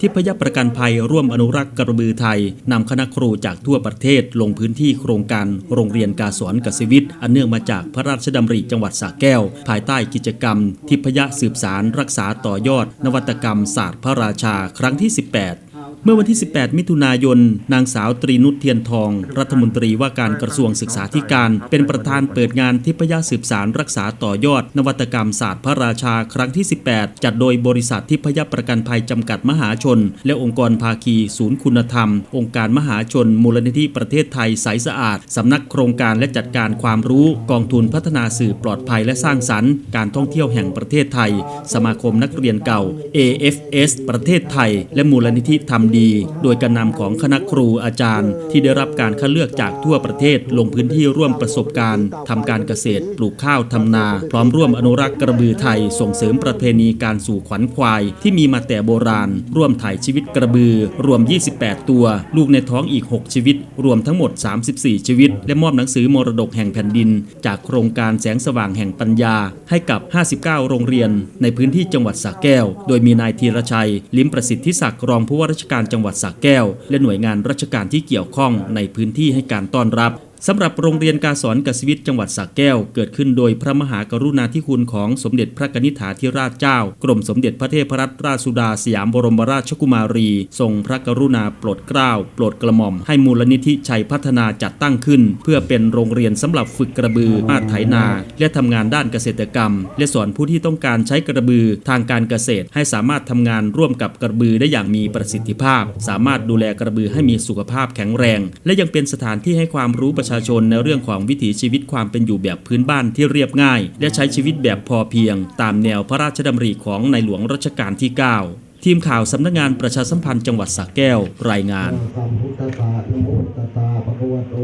ทิพยประกันภัยร่วมอนุรักษ์กระบือไทยนำคณะครูจากทั่วประเทศลงพื้นที่โครงการโรงเรียนกาสอนกสิวิทย์อันเนื่องมาจากพระราชดำริจังหวัดสระแก้ว ภายใต้กิจกรรม ทิพยสืบสารรักษาต่อยอด นวัตกรรมศาสตร์พระราชาครั้งที่ 18 เมื่อวันที่ 18 มิถุนายน นางสาวตรีนุชเทียนทอง รัฐมนตรีว่าการกระทรวงศึกษาธิการ เป็นประธานเปิดงานทิพยสืบสารรักษาต่อยอด นวัตกรรมศาสตร์พระราชาครั้งที่ 18 จัดโดยบริษัททิพยประกันภัยจำกัดมหาชน และองค์กรภาคีศูนย์คุณธรรม องค์การมหาชน มูลนิธิประเทศไทยใสสะอาด สำนักโครงการและจัดการความรู้กองทุนพัฒนาสื่อปลอดภัยและสร้างสรรค์ การท่องเที่ยวแห่งประเทศไทย สมาคมนักเรียนเก่า AFS ประเทศไทย และมูลนิธิทำดีโดยการนำของคณะครูอาจารย์ ที่ได้รับการคัดเลือกจากทั่วประเทศลงพื้นที่ร่วมประสบการณ์ทำการเกษตร ปลูกข้าวทำนา พร้อมร่วมอนุรักษ์กระบือไทย ส่งเสริมประเพณีการสู่ขวัญควาย ที่มีมาแต่โบราณ ร่วมถ่ายชีวิตกระบือ รวม 28 ตัว ลูกในท้องอีก 6 ชีวิต รวมทั้งหมด 34 ชีวิต และมอบหนังสือมรดกแห่งแผ่นดิน จากโครงการแสงสว่างแห่งปัญญา ให้กับ 59 โรงเรียน ในพื้นที่จังหวัดสระแก้ว โดยมีนายธีรชัย ลิ้มประสิทธิศักดิ์รองผู้ว่าราชการจังหวัดสระแก้ว และหน่วยงานราชการที่เกี่ยวข้องในพื้นที่ให้การต้อนรับ สำหรับโรงเรียนการสอนกสิวิทย์จังหวัดสระแก้ว เกิดขึ้นโดยพระมหากรุณาธิคุณของสมเด็จพระกนิษฐาธิราชเจ้า กรมสมเด็จพระเทพรัตนราชสุดาสยามบรมราชกุมารี ทรงพระกรุณาโปรดเกล้าโปรดกระหม่อม ให้มูลนิธิชัยพัฒนาจัดตั้งขึ้น เพื่อเป็นโรงเรียนสำหรับฝึกกระบือมาดไถนา และทำงานด้านเกษตรกรรม และสอนผู้ที่ต้องการใช้กระบือทางการเกษตร ให้สามารถทำงานร่วมกับกระบือได้อย่างมีประสิทธิภาพ สามารถดูแลกระบือให้มีสุขภาพแข็งแรง และยังเป็นสถานที่ให้ความรู้ประชาชนในเรื่องของวิถีชีวิตความเป็นอยู่แบบพื้นบ้านที่เรียบง่าย และใช้ชีวิตแบบพอเพียง ตามแนวพระราชดำริของในหลวงรัชกาลที่ 9 ทีมข่าวสำนักงานประชาสัมพันธ์จังหวัดสระแก้วรายงานสัมพุทธัสสะนะโมตัสสะภะคะวะโต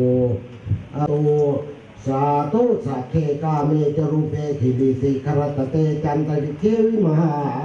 อะโตสาธุสัพเพกาเมจรูเปทิวิสิขรตเตจันตริเควิมหา